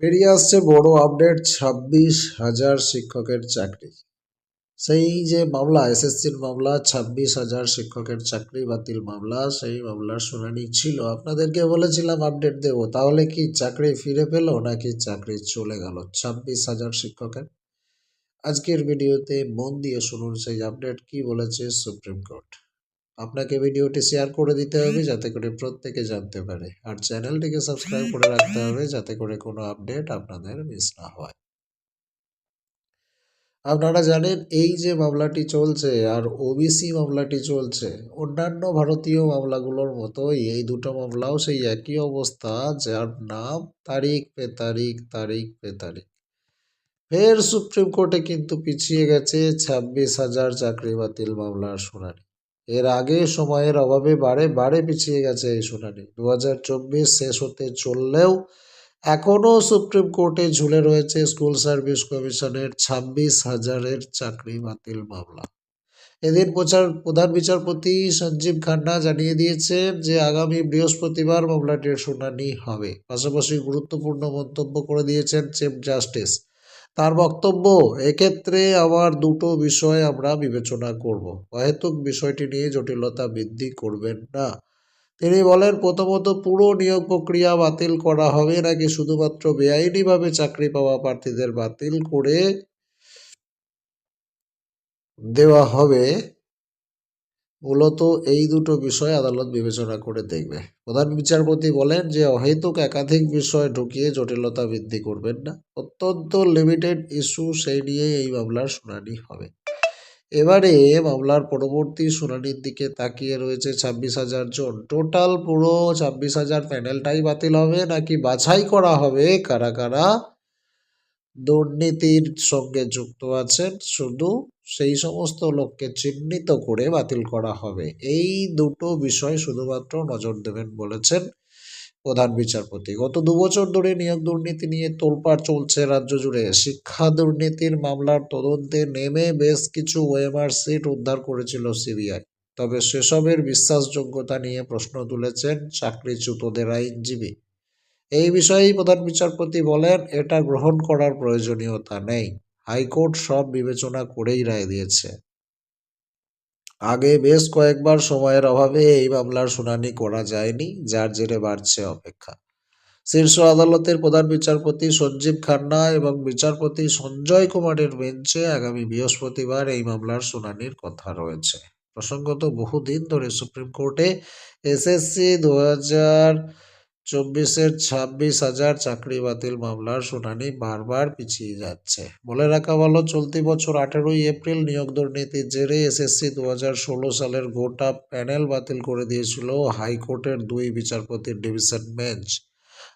বেরিয়ে আসছে বড় আপডেট ছাব্বিশ হাজার শিক্ষকের চাকরি। সেই যে মামলা এসএসসির মামলা, ছাব্বিশ হাজার শিক্ষকের চাকরি বাতিল মামলা, সেই মামলার শুনানি ছিল। আপনাদেরকে বলেছিলাম আপডেট দেব। তাহলে কি চাকরি ফিরে পেল নাকি চাকরি চলে গেল? ছাব্বিশ হাজার শিক্ষকের। আজকের ভিডিওতে মন দিয়ে শুনুন সেই আপডেট কি বলেছে সুপ্রিম কোর্ট আপনাকে ভিডিওটি শেয়ার করে দিতে হবে যাতে করে প্রত্যেকে জানতে পারে। আর চ্যানেলটিকে সাবস্ক্রাইব করে রাখতে হবে যাতে করে কোনো আপডেট আপনাদের মিস না হয়। আপনারা জানেন এই যে মামলাটি চলছে আর ওবিসি মামলাটি চলছে, অন্যান্য ভারতীয় মামলাগুলোর মতোই এই দুটো মামলাও সেই একই অবস্থা, যার নাম তারিখ পে তারিখ তারিখ পে তারিখ। ফের সুপ্রিম কোর্টে কিন্তু পিছিয়ে গেছে ছাব্বিশ হাজার চাকরি বাতিল মামলার শুনানি। এর আগে সময়ের অভাবে বারে বারে পিছিয়ে গেছে এই শুনানি। দু হাজার চব্বিশ শেষ হতে চললেও এখনও সুপ্রিম কোর্টে ঝুলে রয়েছে স্কুল সার্ভিস কমিশনের ছাব্বিশ হাজারের চাকরি বাতিল মামলা। এদিন প্রচার, প্রধান বিচারপতি সঞ্জীব খান্না জানিয়ে দিয়েছেন যে আগামী বৃহস্পতিবার মামলাটির শুনানি হবে। পাশাপাশি গুরুত্বপূর্ণ মন্তব্য করে দিয়েছেন চিফ জাস্টিস তার বক্তব্য, এক্ষেত্রে আবার দুটো বিষয় আমরা বিবেচনা করব। অহেতুক বিষয়টি নিয়ে জটিলতা বৃদ্ধি করবেন না। তিনি বলেন, প্রথমত পুরো নিয়োগ প্রক্রিয়া বাতিল করা হবে নাকি শুধুমাত্র বেআইনিভাবে চাকরি পাওয়া প্রার্থীদের বাতিল করে দেওয়া হবে? মূলত এই দুটো বিষয় আদালত বিবেচনা করে দেখবে। প্রধান বিচারপতি বলেন যে, অহেতুক একাধিক বিষয় ঢুকিয়ে জটিলতা বৃদ্ধি করবেন না। অত্যন্ত লিমিটেড ইস্যু সেই নিয়ে এই মামলার শুনানি হবে। এবারে মামলার পরবর্তী শুনানির দিকে তাকিয়ে রয়েছে ছাব্বিশ হাজার জন। টোটাল পুরো ছাব্বিশ হাজার প্যানেলটাই বাতিল হবে নাকি বাছাই করা হবে? কারা কারা? দুর্নীতির সঙ্গে যুক্ত আছেন, শুধু সেই সমস্ত লোককে চিহ্নিত করে বাতিল করা হবে। এই দুটো বিষয় শুধুমাত্র নজর দেবেন বলেছেন প্রধান বিচারপতি। গত দুবছর ধরে নিয়োগ দুর্নীতি নিয়ে তোলপাড় চলছে রাজ্য জুড়ে। শিক্ষা দুর্নীতির মামলার তদন্তে নেমে বেশ কিছু ওএমআর সিট উদ্ধার করেছিল সিবিআই। তবে সেসবের বিশ্বাসযোগ্যতা নিয়ে প্রশ্ন তুলেছেন চাকরিচ্যুতদের আইনজীবী। এই বিষয়েই প্রধান বিচারপতি বলেন, এটা গ্রহণ করার প্রয়োজনীয়তা নেই। হাইকোর্ট সব বিবেচনা করেই রায় দিয়েছে। আগে বেশ কয়েকবার সময়ের অভাবে এই মামলার শুনানি করা যায়নি, যার জেরে বাড়ছে অপেক্ষা। শীর্ষ আদালতের প্রধান বিচারপতি সঞ্জীব খান্না এবং বিচারপতি সঞ্জয় কুমারের বেঞ্চে আগামী বৃহস্পতিবার এই মামলার শুনানির কথা রয়েছে। প্রসঙ্গত বহুদিন ধরে সুপ্রিম কোর্টে এসএসসি দু হাজার চব্বিশের ছাব্বিশ হাজার চাকরি বাতিল মামলার শুনানি বারবার পিছিয়ে যাচ্ছে। বলে রাখা ভালো, চলতি বছর আঠেরোই এপ্রিল নিয়োগ দুর্নীতির জেরে এসএসসি দু হাজার ষোলো সালের গোটা প্যানেল বাতিল করে দিয়েছিল হাইকোর্টের দুই বিচারপতির ডিভিশন বেঞ্চ।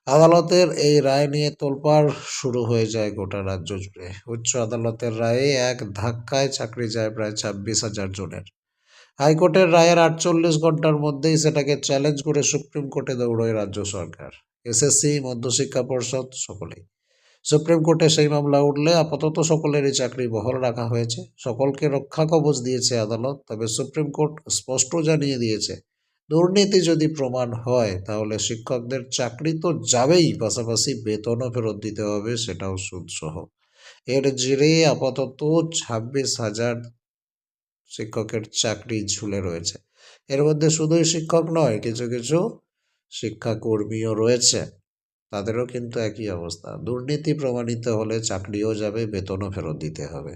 আদালতের এই রায় নিয়ে তোলপাড় শুরু হয়ে যায় গোটা রাজ্য জুড়ে। উচ্চ আদালতের রায়ে এক ধাক্কায় চাকরি যায় প্রায় ছাব্বিশ হাজার জনের। হাইকোর্টের রায়ের আটচল্লিশ ঘণ্টার মধ্যেই সেটাকে চ্যালেঞ্জ করে সুপ্রিম কোর্টে দৌড়য় রাজ্য সরকার, এসএসসি, মধ্যশিক্ষা পর্ষদ, সকলেই। সুপ্রিম কোর্টে সেই মামলা উঠলে আপাতত সকলেরই চাকরি বহাল রাখা হয়েছে। সকলকে রক্ষা কবচ দিয়েছে আদালত, তবে সুপ্রিম কোর্ট স্পষ্ট জানিয়ে দিয়েছে, দুর্নীতি যদি প্রমাণ হয়, তাহলে শিক্ষকদের চাকরি তো যাবেই, পাশাপাশি বেতনও ফেরত দিতে হবে, সেটাও সুদসহ। এর জেরে আপাতত ছাব্বিশ হাজার শিক্ষকের চাকরি ঝুলে রয়েছে। এর মধ্যে শুধুই শিক্ষক নয়, কিছু কিছু শিক্ষাকর্মীও রয়েছে। তাদেরও কিন্তু একই অবস্থা। দুর্নীতি প্রমাণিত হলে চাকরিও যাবে, বেতনও ফেরত দিতে হবে।